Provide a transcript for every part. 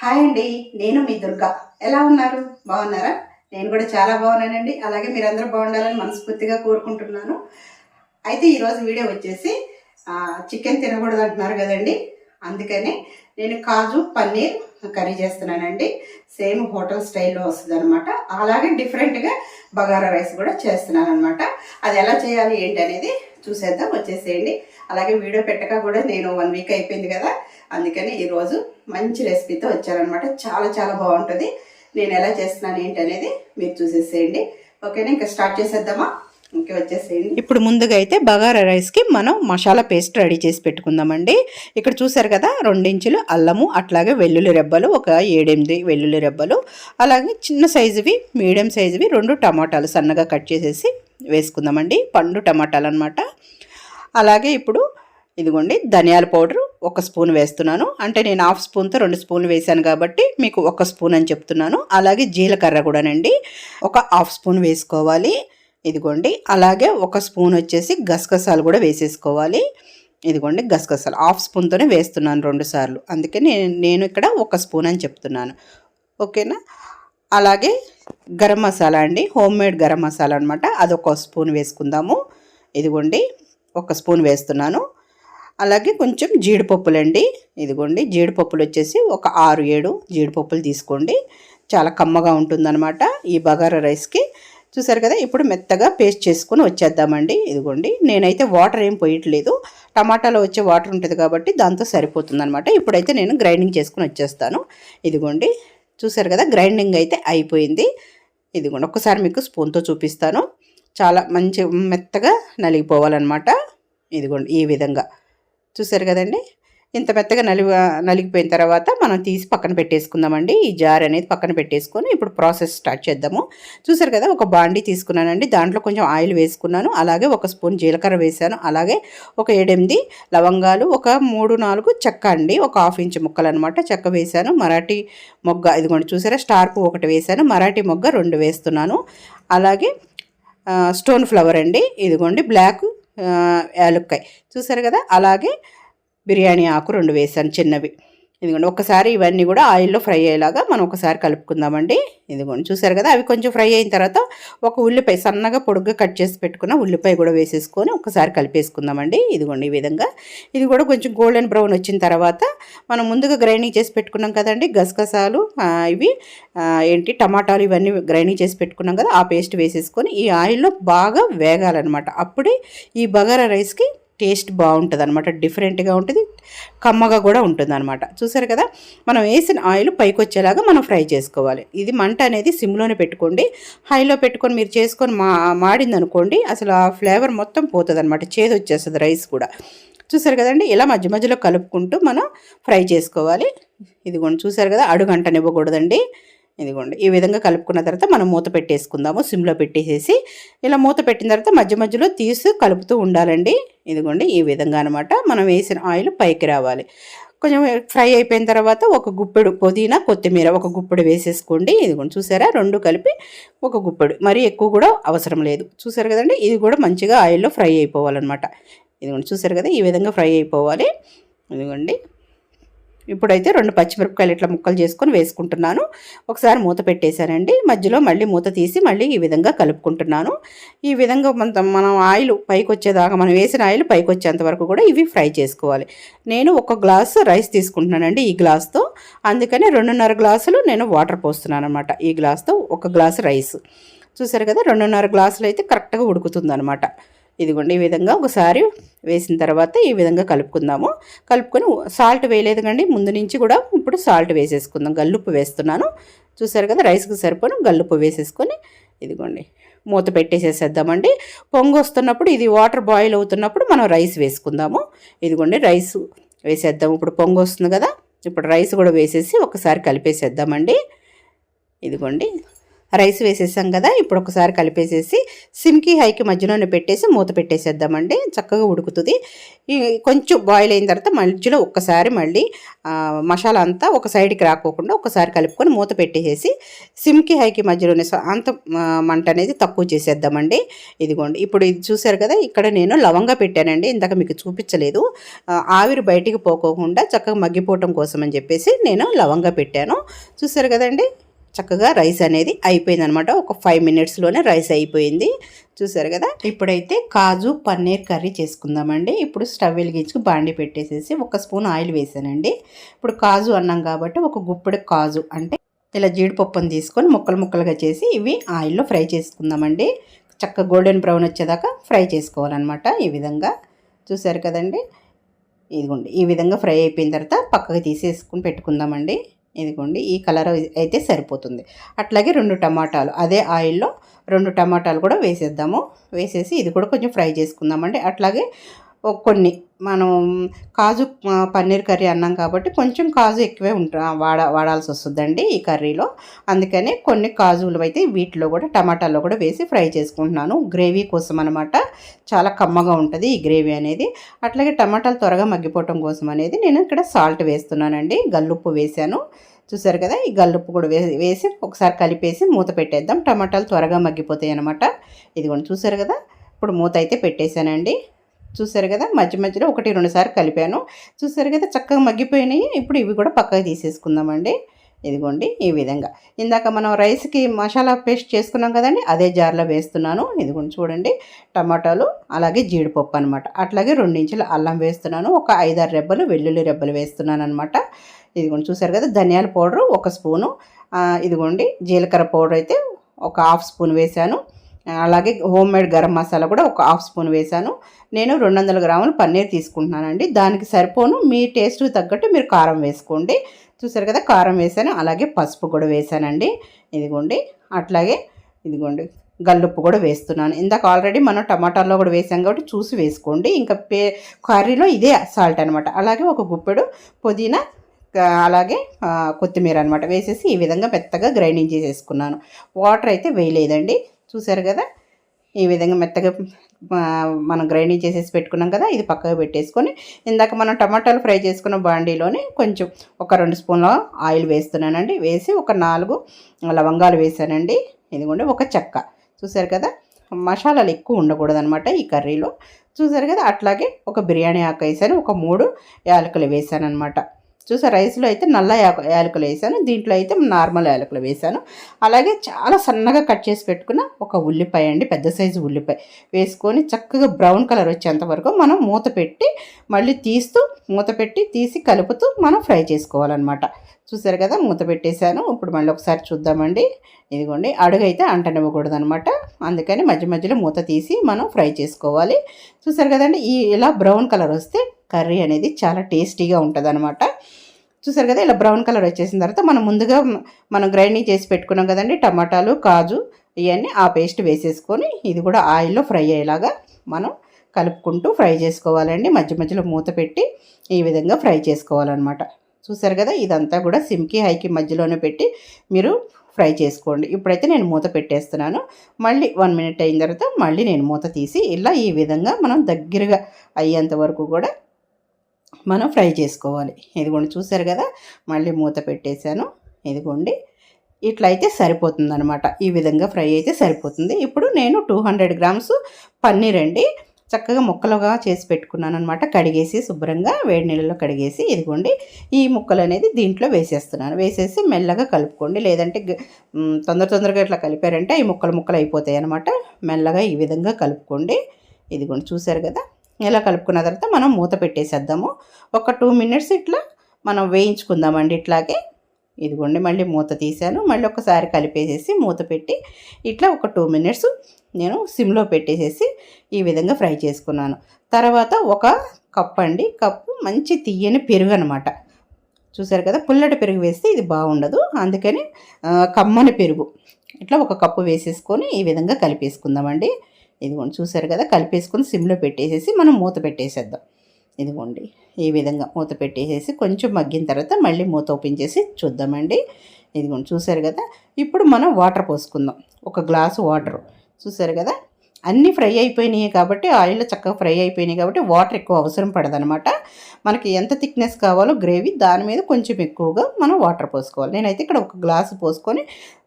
Hi అండి నేను మీ దుర్గా. ఎలా ఉన్నారు? బాగున్నారా? నేను కూడా చాలా బాగున్నానండి. అలాగే మీరందరూ బాగుండాలని మనస్ఫూర్తిగా కోరుకుంటున్నాను. అయితే ఈరోజు వీడియో వచ్చేసి చికెన్ తినకూడదు అంటున్నారు కదండి. అందుకని నేను కాజు పన్నీర్ కర్రీ చేస్తున్నానండి. సేమ్ హోటల్ స్టైల్లో వస్తుంది అనమాట అలాగే డిఫరెంట్గా బగారా రైస్ కూడా చేస్తున్నాను అనమాట అది ఎలా చేయాలి ఏంటి అనేది చూసేద్దాం వచ్చేసేయండి. అలాగే వీడియో పెట్టక కూడా నేను వన్ వీక్ అయిపోయింది కదా అందుకని ఈరోజు మంచి రెసిపీతో వచ్చానమాట చాలా చాలా బాగుంటుంది. నేను ఎలా చేస్తున్నాను ఏంటి అనేది మీరు చూసేసేయండి. ఓకేనా? ఇంకా స్టార్ట్ చేసేద్దామా? ఇప్పుడు ముందుగా అయితే బగారా రైస్కి మనం మసాలా పేస్ట్ రెడీ చేసి పెట్టుకుందామండి. ఇక్కడ చూసారు కదా రెండించులు అల్లము అట్లాగే వెల్లుల్లి రెబ్బలు ఒక ఏడెనిమిది వెల్లుల్లి రెబ్బలు అలాగే చిన్న సైజువి మీడియం సైజువి రెండు టమాటాలు సన్నగా కట్ చేసేసి వేసుకుందామండి. పండు టమాటాలు అనమాట అలాగే ఇప్పుడు ఇదిగోండి ధనియాల పౌడరు ఒక స్పూన్ వేస్తున్నాను. అంటే నేను హాఫ్ స్పూన్తో రెండు స్పూన్లు వేసాను కాబట్టి మీకు ఒక స్పూన్ అని చెప్తున్నాను. అలాగే జీలకర్ర కూడానండి. ఒక హాఫ్ స్పూన్ వేసుకోవాలి. ఇదిగోండి. అలాగే ఒక స్పూన్ వచ్చేసి గసగసాలు కూడా వేసేసుకోవాలి. ఇదిగోండి గసగసాలు. హాఫ్ స్పూన్తోనే వేస్తున్నాను రెండు సార్లు. అందుకే నేను నేను ఇక్కడ ఒక స్పూన్ అని చెప్తున్నాను. ఓకేనా? అలాగే గరం మసాలా అండి. హోమ్ మేడ్ గరం మసాలా అనమాట అదొక స్పూన్ వేసుకుందాము. ఇదిగోండి ఒక స్పూన్ వేస్తున్నాను. అలాగే కొంచెం జీడిపప్పులండి. ఇదిగోండి జీడిపప్పులు వచ్చేసి ఒక ఆరు ఏడు జీడిపప్పులు తీసుకోండి. చాలా కమ్మగా ఉంటుందన్నమాట ఈ బగారా రైస్కి. చూసారు కదా ఇప్పుడు మెత్తగా పేస్ట్ చేసుకొని వచ్చేద్దామండి. ఇదిగోండి నేనైతే వాటర్ ఏం పోయట్లేదు. టమాటాలో వచ్చే వాటర్ ఉంటుంది కాబట్టి దాంతో సరిపోతుందనమాట ఇప్పుడైతే నేను గ్రైండింగ్ చేసుకొని వచ్చేస్తాను. ఇదిగోండి చూసారు కదా గ్రైండింగ్ అయితే అయిపోయింది. ఇదిగోండి ఒక్కసారి మీకు స్పూన్తో చూపిస్తాను. చాలా మంచి మెత్తగా నలిగిపోవాలన్నమాట. ఇదిగోండి ఈ విధంగా. చూసారు కదండి ఇంత మెత్తగా నలిగి నలిగిపోయిన తర్వాత మనం తీసి పక్కన పెట్టేసుకుందామండి. ఈ జార్ అనేది పక్కన పెట్టేసుకొని ఇప్పుడు ప్రాసెస్ స్టార్ట్ చేద్దాము. చూసారు కదా ఒక బాండి తీసుకున్నానండి. దాంట్లో కొంచెం ఆయిల్ వేసుకున్నాను. అలాగే ఒక స్పూన్ జీలకర్ర వేసాను అలాగే ఒక ఏడెనిమిది లవంగాలు ఒక మూడు నాలుగు చెక్క అండి. ఒక హాఫ్ ఇంచ్ ముక్కలు అనమాట చెక్క వేసాను మరాఠీ మొగ్గ ఇదిగోండి చూసారా స్టార్ పువ్వు ఒకటి వేసాను మరాఠీ మొగ్గ రెండు వేస్తున్నాను. అలాగే స్టోన్ ఫ్లవర్ అండి. ఇదిగోండి బ్లాక్ యాలుక్కాయ్ యాలుక్కాయ. చూసారు కదా అలాగే బిర్యానీ ఆకు రెండు వేసాను చిన్నవి. ఇదిగోండి ఒకసారి ఇవన్నీ కూడా ఆయిల్లో ఫ్రై అయ్యేలాగా మనం ఒకసారి కలుపుకుందామండి. ఇదిగోండి చూసారు కదా అవి కొంచెం ఫ్రై అయిన తర్వాత ఒక ఉల్లిపాయ సన్నగా పొడుగ్గా కట్ చేసి పెట్టుకున్న ఉల్లిపాయ కూడా వేసేసుకొని ఒకసారి కలిపేసుకుందామండి. ఇదిగోండి ఈ విధంగా. ఇది కూడా కొంచెం గోల్డెన్ బ్రౌన్ వచ్చిన తర్వాత మనం ముందుగా గ్రైండింగ్ చేసి పెట్టుకున్నాం కదండి గసగసాలు ఇవి ఏంటి టమాటాలు ఇవన్నీ గ్రైండింగ్ చేసి పెట్టుకున్నాం కదా ఆ పేస్ట్ వేసేసుకొని ఈ ఆయిల్లో బాగా వేగాలన్నమాట. అప్పుడే ఈ బగారా రైస్కి టేస్ట్ బాగుంటుంది అనమాట డిఫరెంట్గా ఉంటుంది కమ్మగా కూడా ఉంటుంది అనమాట చూసారు కదా మనం వేసిన ఆయిల్ పైకి వచ్చేలాగా మనం ఫ్రై చేసుకోవాలి. ఇది మంట అనేది సిమ్లోనే పెట్టుకోండి. హైలో పెట్టుకొని మీరు చేసుకొని మా మాడింది అనుకోండి అసలు ఆ ఫ్లేవర్ మొత్తం పోతుంది అనమాట చేదు వచ్చేస్తుంది రైస్ కూడా. చూసారు కదండి ఇలా మధ్య మధ్యలో కలుపుకుంటూ మనం ఫ్రై చేసుకోవాలి. ఇదిగోండి చూసారు కదా అడుగంటనివ్వకూడదండి ఇదిగోండి. ఈ విధంగా కలుపుకున్న తర్వాత మనం మూత పెట్టేసుకుందాము. సిమ్లో పెట్టేసేసి ఇలా మూత పెట్టిన తర్వాత మధ్య మధ్యలో తీసి కలుపుతూ ఉండాలండి. ఇదిగోండి ఈ విధంగా అనమాట మనం వేసిన ఆయిల్ పైకి రావాలి. కొంచెం ఫ్రై అయిపోయిన తర్వాత ఒక గుప్పెడు పుదీనా కొత్తిమీర ఒక గుప్పెడు వేసేసుకోండి. ఇదిగోండి చూసారా? రెండు కలిపి ఒక గుప్పెడు. మరి ఎక్కువ కూడా అవసరం లేదు. చూసారు కదండి? ఇది కూడా మంచిగా ఆయిల్లో ఫ్రై అయిపోవాలన్నమాట. ఇదిగోండి చూసారు కదా? ఈ విధంగా ఫ్రై అయిపోవాలి. ఇదిగోండి. ఇప్పుడైతే రెండు పచ్చిమిరపకాయలు ఇట్లా ముక్కలు చేసుకొని వేసుకుంటున్నాను. ఒకసారి మూత పెట్టేశానండి. మధ్యలో మళ్ళీ మూత తీసి మళ్ళీ ఈ విధంగా కలుపుకుంటున్నాను. ఈ విధంగా మన మనం ఆయిల్ పైకి వచ్చేదాకా మనం వేసిన ఆయిల్ పైకి వచ్చేంత వరకు కూడా ఇవి ఫ్రై చేసుకోవాలి. నేను ఒక గ్లాసు రైస్ తీసుకుంటున్నానండి ఈ గ్లాస్తో. అందుకని రెండున్నర గ్లాసులు నేను వాటర్ పోస్తున్నాను అనమాట ఈ గ్లాస్తో ఒక గ్లాసు రైస్. చూసారు కదా రెండున్నర గ్లాసులు అయితే కరెక్ట్గా ఉడుకుతుంది అనమాట ఇదిగోండి ఈ విధంగా ఒకసారి వేసిన తర్వాత ఈ విధంగా కలుపుకుందాము. కలుపుకొని సాల్ట్ వేయలేదు కండి ముందు నుంచి కూడా ఇప్పుడు సాల్ట్ వేసేసుకుందాం. గల్లుప్పు వేస్తున్నాను. చూసారు కదా రైస్కి సరిపోను. గల్లుప్పు వేసేసుకొని ఇదిగోండి మూత పెట్టేసేసేద్దామండి. పొంగు వస్తున్నప్పుడు ఇది వాటర్ బాయిల్ అవుతున్నప్పుడు మనం రైస్ వేసుకుందాము. ఇదిగోండి రైస్ వేసేద్దాం ఇప్పుడు పొంగు వస్తుంది కదా ఇప్పుడు రైస్ కూడా వేసేసి ఒకసారి కలిపేసేద్దామండి. ఇదిగోండి రైస్ వేసేసాం కదా ఇప్పుడు ఒకసారి కలిపేసేసి సిమ్కి హైకి మధ్యలోనే పెట్టేసి మూత పెట్టేసేద్దామండి. చక్కగా ఉడుకుతుంది. కొంచెం బాయిల్ అయిన తర్వాత మధ్యలో ఒక్కసారి మళ్ళీ మసాలా అంతా ఒక సైడ్కి రాకోకుండా ఒకసారి కలుపుకొని మూత పెట్టేసేసి సిమ్కి హైకి మధ్యలోనే స- అంత మంట అనేది తక్కువ చేసేద్దామండి. ఇదిగోండి ఇప్పుడు ఇది చూసారు కదా ఇక్కడ నేను లవంగా పెట్టానండి. ఇందాక మీకు చూపించలేదు. ఆవిరి బయటికి పోకోకుండా చక్కగా మగ్గిపోవటం కోసం అని చెప్పేసి నేను లవంగా పెట్టాను. చూసారు కదండి? చక్కగా రైస్ అనేది అయిపోయింది అనమాట ఒక ఫైవ్ మినిట్స్లోనే రైస్ అయిపోయింది. చూసారు కదా? ఇప్పుడైతే కాజు పన్నీర్ కర్రీ చేసుకుందామండి. ఇప్పుడు స్టవ్ వెలిగించుకు బాండి పెట్టేసేసి ఒక స్పూన్ ఆయిల్ వేసానండి. ఇప్పుడు కాజు అన్నాం కాబట్టి ఒక గుప్పెడు కాజు అంటే ఇలా జీడిపప్పును తీసుకొని ముక్కలు ముక్కలుగా చేసి ఇవి ఆయిల్లో ఫ్రై చేసుకుందామండి. చక్కగా గోల్డెన్ బ్రౌన్ వచ్చేదాకా ఫ్రై చేసుకోవాలన్నమాట ఈ విధంగా. చూసారు కదండి? ఇదిగోండి. ఈ విధంగా ఫ్రై అయిపోయిన తర్వాత పక్కకు తీసేసుకుని పెట్టుకుందామండి. ఇదిగోండి ఈ కలర్ అయితే సరిపోతుంది. అట్లాగే రెండు టమాటాలు అదే ఆయిల్లో రెండు టమాటాలు కూడా వేసేద్దాము. వేసేసి ఇది కూడా కొంచెం ఫ్రై చేసుకుందామండి. అట్లాగే కొన్ని. మనం కాజు పన్నీర్ కర్రీ అన్నాం కాబట్టి కొంచెం కాజు ఎక్కువే ఉంటా వాడ వాడాల్సి వస్తుందండి ఈ కర్రీలో. అందుకనే కొన్ని కాజులు అయితే వీటిలో కూడా టమాటాలో కూడా వేసి ఫ్రై చేసుకుంటున్నాను. గ్రేవీ కోసం అనమాట చాలా కమ్మగా ఉంటుంది ఈ గ్రేవీ అనేది. అట్లాగే టమాటాలు త్వరగా మగ్గిపోవటం కోసం అనేది నేను ఇక్కడ సాల్ట్ వేస్తున్నానండి. గల్లుప్పు వేసాను చూసారు కదా ఈ గల్లుప్పు కూడా వేసి వేసి ఒకసారి కలిపేసి మూత పెట్టేద్దాం. టమాటాలు త్వరగా మగ్గిపోతాయి అనమాట ఇదిగోండి చూసారు కదా ఇప్పుడు మూత అయితే పెట్టేశానండి. చూసారు కదా మధ్య మధ్యలో ఒకటి రెండుసార్లు కలిపాను. చూసారు కదా చక్కగా మగ్గిపోయినాయి. ఇప్పుడు ఇవి కూడా పక్కకు తీసేసుకుందామండి. ఇదిగోండి ఈ విధంగా. ఇందాక మనం రైస్కి మసాలా పేస్ట్ చేసుకున్నాం కదండి అదే జార్లో వేస్తున్నాను. ఇదిగోండి చూడండి టమాటాలు అలాగే జీడిపప్పు అనమాట అట్లాగే రెండు ఇంచుల అల్లం వేస్తున్నాను. ఒక ఐదారు రెబ్బలు వెల్లుల్లి రెబ్బలు వేస్తున్నాను అనమాట ఇదిగోండి చూసారు కదా ధనియాల పౌడరు ఒక స్పూను. ఇదిగోండి జీలకర్ర పౌడర్ అయితే ఒక హాఫ్ స్పూన్ వేశాను. అలాగే హోమ్ మేడ్ గరం మసాలా కూడా ఒక హాఫ్ స్పూన్ వేశాను. నేను రెండు వందల గ్రాములు పన్నీర్ తీసుకుంటున్నానండి. దానికి సరిపోను మీ టేస్ట్ తగ్గట్టు మీరు కారం వేసుకోండి. చూసారు కదా కారం వేసాను అలాగే పసుపు కూడా వేసానండి ఇదిగోండి అట్లాగే ఇదిగోండి గల్లుప్పు కూడా వేస్తున్నాను. ఇందాక ఆల్రెడీ మనం టమాటాలో కూడా వేసాం కాబట్టి చూసి వేసుకోండి. ఇంకా పే కర్రీలో ఇదే సాల్ట్ అనమాట అలాగే ఒక గుప్పెడు పుదీనా అలాగే కొత్తిమీర అనమాట వేసేసి ఈ విధంగా మెత్తగా గ్రైండింగ్ చేసేసుకున్నాను. వాటర్ అయితే వేయలేదండి. చూసారు కదా? ఈ విధంగా మెత్తగా మనం గ్రైండింగ్ చేసేసి పెట్టుకున్నాం కదా ఇది పక్కగా పెట్టేసుకొని ఇందాక మనం టమాటాలు ఫ్రై చేసుకున్న బాండీలోనే కొంచెం ఒక రెండు స్పూన్ల ఆయిల్ వేస్తున్నానండి. వేసి ఒక నాలుగు లవంగాలు వేసానండి. ఇదిగోండి ఒక చెక్క. చూసారు కదా? మసాలాలు ఎక్కువ ఉండకూడదు అనమాట ఈ కర్రీలో. చూసారు కదా? అట్లాగే ఒక బిర్యానీ ఆకు వేసాను. ఒక మూడు యాలకులు వేసాను అనమాట చూసా రైస్లో అయితే నల్ల యాలకులు వేసాను. దీంట్లో అయితే నార్మల్ యాలకులు వేసాను. అలాగే చాలా సన్నగా కట్ చేసి పెట్టుకున్న ఒక ఉల్లిపాయ అండి పెద్ద సైజు ఉల్లిపాయ. వేసుకొని చక్కగా బ్రౌన్ కలర్ వచ్చేంత వరకు మనం మూత పెట్టి మళ్ళీ తీస్తూ మూత పెట్టి తీసి కలుపుతూ మనం ఫ్రై చేసుకోవాలన్నమాట. చూసారు కదా మూత పెట్టేశాను. ఇప్పుడు మళ్ళీ ఒకసారి చూద్దామండి. ఇదిగోండి అడుగైతే అంటనివ్వకూడదు అనమాట అందుకని మధ్య మధ్యలో మూత తీసి మనం ఫ్రై చేసుకోవాలి. చూసారు కదండి ఈ ఇలా బ్రౌన్ కలర్ వస్తే కర్రీ అనేది చాలా టేస్టీగా ఉంటుంది అనమాట చూసారు కదా ఇలా బ్రౌన్ కలర్ వచ్చేసిన తర్వాత మనం ముందుగా మనం గ్రైండింగ్ చేసి పెట్టుకున్నాం కదండి టమాటాలు కాజు ఇవన్నీ ఆ పేస్ట్ వేసేసుకొని ఇది కూడా ఆయిల్లో ఫ్రై అయ్యేలాగా మనం కలుపుకుంటూ ఫ్రై చేసుకోవాలండి. మధ్య మధ్యలో మూత పెట్టి ఈ విధంగా ఫ్రై చేసుకోవాలన్నమాట. చూసారు కదా ఇదంతా కూడా సిమ్కి హైకి మధ్యలోనే పెట్టి మీరు ఫ్రై చేసుకోండి. ఇప్పుడైతే నేను మూత పెట్టేస్తున్నాను. మళ్ళీ వన్ మినిట్ అయిన తర్వాత మళ్ళీ నేను మూత తీసి ఇలా ఈ విధంగా మనం దగ్గరగా అయ్యేంత వరకు కూడా మనం ఫ్రై చేసుకోవాలి. ఇదిగోండి చూసారు కదా? మళ్ళీ మూత పెట్టేశాను. ఇదిగోండి. ఇట్లా అయితే సరిపోతుంది అనమాట ఈ విధంగా ఫ్రై అయితే సరిపోతుంది. ఇప్పుడు నేను టూ హండ్రెడ్ గ్రామ్స్ పన్నీర్ అండి. చక్కగా ముక్కలుగా చేసి పెట్టుకున్నాను అనమాట కడిగేసి శుభ్రంగా వేడి నీళ్ళలో కడిగేసి ఇదిగోండి. ఈ ముక్కలు అనేది దీంట్లో వేసేస్తున్నాను. వేసేసి మెల్లగా కలుపుకోండి. లేదంటే తొందర తొందరగా ఇట్లా కలిపారంటే ఈ ముక్కలు ముక్కలు అయిపోతాయి అనమాట మెల్లగా ఈ విధంగా కలుపుకోండి. ఇదిగోండి చూసారు కదా? ఇలా కలుపుకున్న తర్వాత మనం మూత పెట్టేసేద్దాము. ఒక టూ మినిట్స్ ఇట్లా మనం వేయించుకుందామండి ఇట్లాగే. ఇదిగోండి మళ్ళీ మూత తీసాను. మళ్ళీ ఒకసారి కలిపేసేసి మూత పెట్టి ఇట్లా ఒక టూ మినిట్స్ నేను సిమ్లో పెట్టేసేసి ఈ విధంగా ఫ్రై చేసుకున్నాను. తర్వాత ఒక కప్ అండి. కప్పు మంచి తీయని పెరుగు అనమాట చూసారు కదా పుల్లటి పెరుగు వేస్తే ఇది బాగుండదు. అందుకని కమ్మని పెరుగు. ఇట్లా ఒక కప్పు వేసేసుకొని ఈ విధంగా కలిపేసుకుందామండి. ఇదిగోండి చూసారు కదా? కలిపేసుకొని సిమ్లో పెట్టేసేసి మనం మూత పెట్టేసేద్దాం. ఇదిగోండి ఈ విధంగా మూత పెట్టేసేసి కొంచెం మగ్గిన తర్వాత మళ్ళీ మూత ఓపెన్ చేసి చూద్దామండి. ఇదిగోండి చూసారు కదా? ఇప్పుడు మనం వాటర్ పోసుకుందాం. ఒక గ్లాసు వాటర్. చూసారు కదా? అన్నీ ఫ్రై అయిపోయినాయి కాబట్టి ఆయిల్ చక్కగా ఫ్రై అయిపోయినాయి కాబట్టి వాటర్ ఎక్కువ అవసరం పడదనమాట మనకి ఎంత థిక్నెస్ కావాలో గ్రేవీ దాని మీద కొంచెం ఎక్కువగా మనం వాటర్ పోసుకోవాలి. నేనైతే ఇక్కడ ఒక గ్లాసు పోసుకొని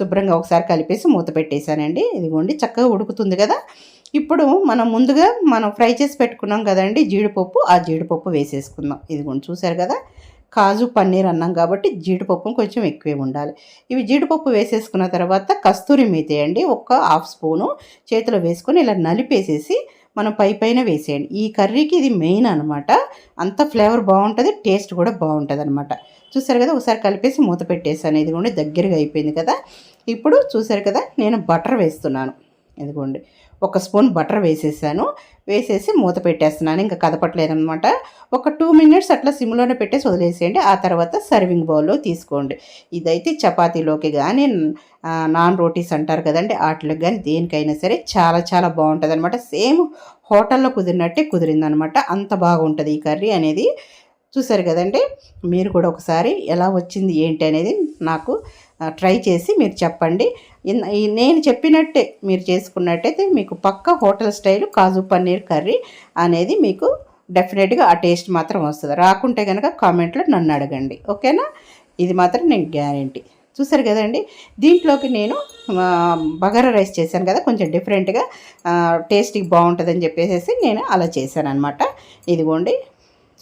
శుభ్రంగా ఒకసారి కలిపేసి మూత పెట్టేశానండి. ఇదిగోండి చక్కగా ఉడుకుతుంది కదా. ఇప్పుడు మనం ముందుగా మనం ఫ్రై చేసి పెట్టుకున్నాం కదండి జీడిపప్పు ఆ జీడిపప్పు వేసేసుకుందాం. ఇదిగోండి చూసారు కదా? కాజు పన్నీర్ అన్నాం కాబట్టి జీడిపప్పు కొంచెం ఎక్కువే ఉండాలి. ఇవి జీడిపప్పు వేసేసుకున్న తర్వాత కస్తూరి మేతి అండి ఒక హాఫ్ స్పూను చేతిలో వేసుకొని ఇలా నలిపేసేసి మనం పై పైన వేసేయండి. ఈ కర్రీకి ఇది మెయిన్ అనమాట అంత ఫ్లేవర్ బాగుంటుంది టేస్ట్ కూడా బాగుంటుంది అనమాట చూసారు కదా ఒకసారి కలిపేసి మూత పెట్టేసాను. ఇది కూడా దగ్గరగా అయిపోయింది కదా. ఇప్పుడు చూసారు కదా నేను బటర్ వేస్తున్నాను. ఇదిగోండి. ఒక స్పూన్ బటర్ వేసేసాను. వేసేసి మూత పెట్టేస్తున్నాను. ఇంకా కదపట్లేదు అనమాట ఒక టూ మినిట్స్ అట్లా సిమ్లోనే పెట్టేసి వదిలేసేయండి. ఆ తర్వాత సర్వింగ్ బౌల్లో తీసుకోండి. ఇదైతే చపాతీలోకి కానీ నాన్ రోటీస్ అంటారు కదండి వాటిలోకి కానీ దేనికైనా సరే చాలా చాలా బాగుంటుంది అనమాట సేమ్ హోటల్లో కుదిరినట్టే కుదిరిందనమాట అంత బాగుంటుంది ఈ కర్రీ అనేది. చూసారు కదండి? మీరు కూడా ఒకసారి ఎలా వచ్చింది ఏంటి అనేది నాకు ట్రై చేసి మీరు చెప్పండి. నేను చెప్పినట్టే మీరు చేసుకున్నట్టయితే మీకు పక్క hotel style kaju paneer curry అనేది మీకు డెఫినెట్గా ఆ టేస్ట్ మాత్రం వస్తుంది. రాకుంటే కనుక కామెంట్లో నన్ను అడగండి. ఓకేనా? ఇది మాత్రం నేను గ్యారంటీ. చూసారు కదండి? దీంట్లోకి నేను బగారా రైస్ చేశాను కదా కొంచెం డిఫరెంట్గా టేస్ట్కి బాగుంటుందని చెప్పేసి నేను అలా చేశాను అనమాట ఇదిగోండి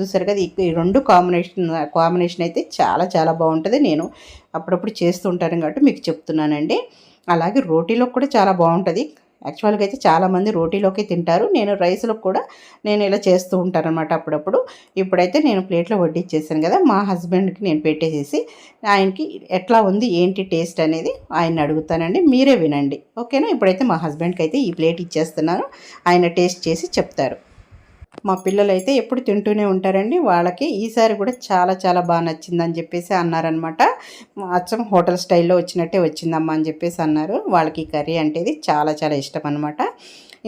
చూసారు కదా ఈ- రెండు కాంబినేషన్ కాంబినేషన్ అయితే చాలా చాలా బాగుంటుంది. నేను అప్పుడప్పుడు చేస్తూ ఉంటాను కాబట్టి మీకు చెప్తున్నానండి. అలాగే రోటీలో కూడా చాలా బాగుంటుంది. యాక్చువల్గా అయితే చాలామంది రోటీలోకి తింటారు. నేను రైస్లో కూడా నేను ఇలా చేస్తూ ఉంటాను అనమాట అప్పుడప్పుడు. ఇప్పుడైతే నేను ప్లేట్లో వడ్డిచ్చేసాను కదా మా హస్బెండ్కి నేను పెట్టేసేసి ఆయనకి ఎట్లా ఉంది ఏంటి టేస్ట్ అనేది ఆయన అడుగుతానండి. మీరే వినండి. ఓకేనా? ఇప్పుడైతే మా హస్బెండ్కి అయితే ఈ ప్లేట్ ఇచ్చేస్తున్నాను ఆయన టేస్ట్ చేసి చెప్తారు. మా పిల్లలు అయితే ఎప్పుడు తింటూనే ఉంటారండి. వాళ్ళకి ఈసారి కూడా చాలా చాలా బాగా నచ్చిందని చెప్పేసి అన్నారనమాట అచ్చం హోటల్ స్టైల్లో వచ్చినట్టే వచ్చిందమ్మా అని చెప్పేసి అన్నారు. వాళ్ళకి కర్రీ అంటేది చాలా చాలా ఇష్టం అనమాట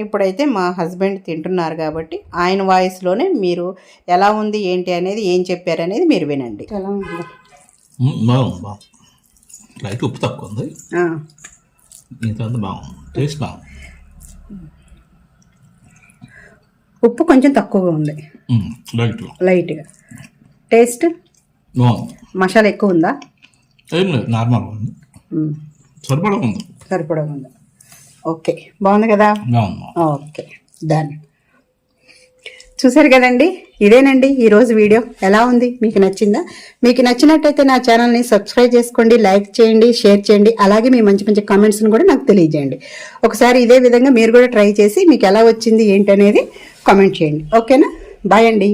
ఇప్పుడైతే మా హస్బెండ్ తింటున్నారు కాబట్టి ఆయన వాయిస్లోనే మీరు ఎలా ఉంది ఏంటి అనేది ఏం చెప్పారు అనేది మీరు వినండి. ఎలా ఉంది? లైట్ ఉప్పు తక్కువ ఉంది. టేస్ట్ బాగుంది. ఉప్పు కొంచెం తక్కువగా ఉంది. లైట్గా టేస్ట్? మసాలా ఎక్కువ ఉందా? నార్మల్ ఉంది. సరిపడా ఉంది. సరిపడా ఉంది. ఓకే. బాగుంది కదా? ఓకే. డన్ చూసారు కదండి? ఇదేనండి ఈరోజు వీడియో. ఎలా ఉంది? మీకు నచ్చిందా? మీకు నచ్చినట్టయితే నా ఛానల్ని సబ్స్క్రైబ్ చేసుకోండి లైక్ చేయండి షేర్ చేయండి అలాగే మీ మంచి మంచి కామెంట్స్ని కూడా నాకు తెలియజేయండి. ఒకసారి ఇదే విధంగా మీరు కూడా ట్రై చేసి మీకు ఎలా వచ్చింది ఏంటి అనేది కామెంట్ చేయండి. ఓకేనా? బాయ్ అండి.